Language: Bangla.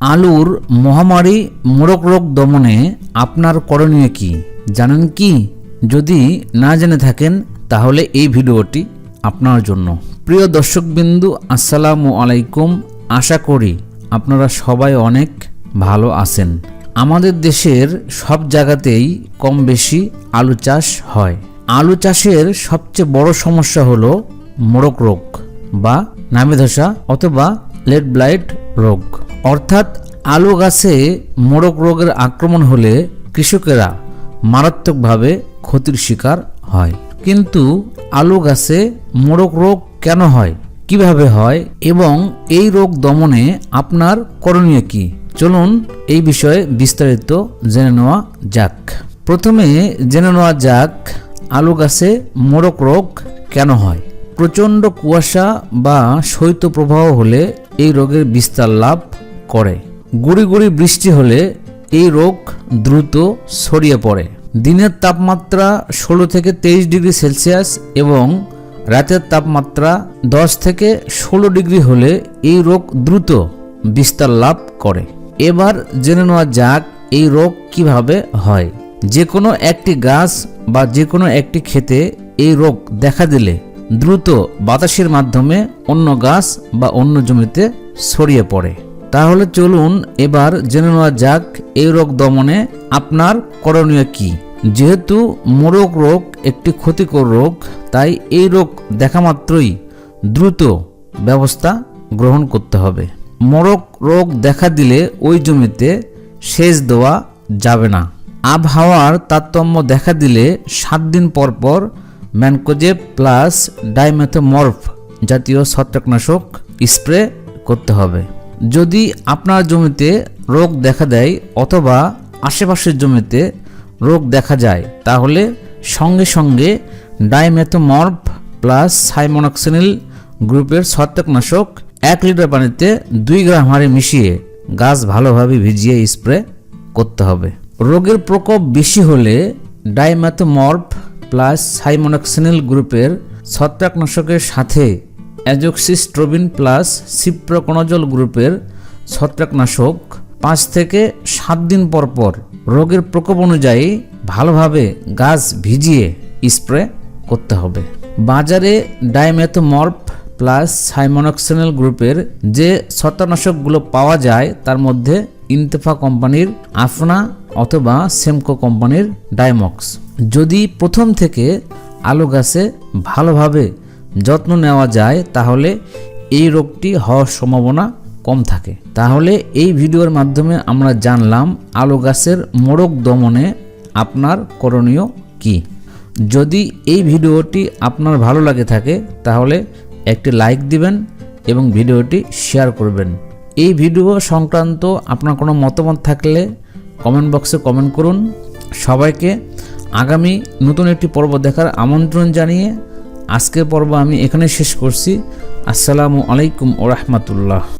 আলুর মহামারী মোরগ রোগ দমনে আপনার করণীয় কি? জানেন কি? যদি না জেনে থাকেন, তাহলে এই ভিডিওটি আপনার জন্য। প্রিয় দর্শকবিন্দু, আসসালামু আলাইকুম। আশা করি আপনারা সবাই অনেক ভালো আছেন। আমাদের দেশের সব জায়গাতেই কম বেশি আলু চাষ হয়। আলু চাষের সবচেয়ে বড় সমস্যা হলো মোরগ রোগ বা নামে ধসা অথবা লেড ব্লাইট রোগ। অর্থাৎ আলু গাছে মোড়ক রোগের আক্রমণ হলে কৃষকেরা মারাত্মকভাবে ক্ষতির শিকার হয়। কিন্তু আলু গাছে মোড়ক রোগ কেন হয়? কীভাবে হয়? এবং এই রোগ দমনে আপনার করণীয় কি? চলুন এই বিষয়ে বিস্তারিত জেনে নেওয়া যাক। প্রথমে জেনে নেওয়া যাক আলু গাছে মোড়ক রোগ কেন হয়। প্রচণ্ড কুয়াশা বা শৈত্যপ্রবাহ হলে এই রোগের বিস্তার লাভ করে। গুড়ি গুড়ি বৃষ্টি হলে এই রোগ দ্রুত ছড়িয়ে পড়ে। দিনের তাপমাত্রা ষোলো থেকে তেইশ ডিগ্রি সেলসিয়াস এবং রাতের তাপমাত্রা দশ থেকে ষোলো ডিগ্রি হলে এই রোগ দ্রুত বিস্তার লাভ করে। এবার জেনে নেওয়া যাক এই রোগ কীভাবে হয়। যে কোনো একটি গাছ বা যে কোনো একটি ক্ষেতে এই রোগ দেখা দিলে দ্রুত বাতাসের মাধ্যমে অন্য গাছ বা অন্য জমিতে ছড়িয়ে পড়ে। তাহলে চলুন এবার জেনে নেওয়া যাক এই রোগ দমনে আপনার করণীয় কি। যেহেতু মোরগ রোগ একটি ক্ষতিকর রোগ, তাই এই রোগ দেখা মাত্রই দ্রুত ব্যবস্থা গ্রহণ করতে হবে। মোরগ রোগ দেখা দিলে ওই জমিতে সেচ দেওয়া যাবে না। আবহাওয়ার তারতম্য দেখা দিলে সাত দিন পর পর ম্যানকোজেব প্লাস ডাইমেথোমর্ফ জাতীয় ছত্রাকনাশক স্প্রে করতে হবে। যদি আপনার জমিতে রোগ দেখা দেয় অথবা আশেপাশের জমিতে রোগ দেখা যায়, তাহলে সঙ্গে সঙ্গে ডাইমেথোমর্ফ প্লাস সাইমোনক্সিনিল গ্রুপের ছত্রাকনাশক এক লিটার পানিতে দুই গ্রাম হারে মিশিয়ে গাছ ভালোভাবে ভিজিয়ে স্প্রে করতে হবে। রোগের প্রকোপ বেশি হলে ডাইম্যাথোমর্ফ প্লাস সাইমোনক্সিনিল গ্রুপের ছত্রাকনাশকের সাথে অ্যাজোক্সিস্ট্রোবিন প্লাস সিপ্রোকোনোজল গ্রুপের ছত্রাকনাশক পাঁচ থেকে সাত দিন পর পর রোগের প্রকোপ অনুযায়ী ভালোভাবে গাছ ভিজিয়ে স্প্রে করতে হবে। বাজারে ডাইমেথোমর্ফ প্লাস সাইমোনক্সিনাল গ্রুপের যে ছত্রাকনাশকগুলো পাওয়া যায়, তার মধ্যে ইন্তেফা কোম্পানির, আফনা অথবা সেমকো কোম্পানির ডাইমক্স। যদি প্রথম থেকে আলু গাছে ভালোভাবে যত্ন নেওয়া যায়, তাহলে এই রোগটি হওয়ার সম্ভাবনা কম থাকে। তাহলে এই ভিডিওর মাধ্যমে আমরা জানলাম আলু গাছের মোরগ দমনে আপনার করণীয় কি। যদি এই ভিডিওটি আপনার ভালো লাগে থাকে, তাহলে একটি লাইক দিবেন এবং ভিডিওটি শেয়ার করবেন। এই ভিডিও সংক্রান্ত আপনার কোনো মতামত থাকলে কমেন্ট বক্সে কমেন্ট করুন। সবাইকে আগামী নতুন একটি পর্ব দেখার আমন্ত্রণ জানিয়ে আজকের পর্ব আমি এখানে শেষ করছি। আসসালামু আলাইকুম ও রহমতুল্লাহ।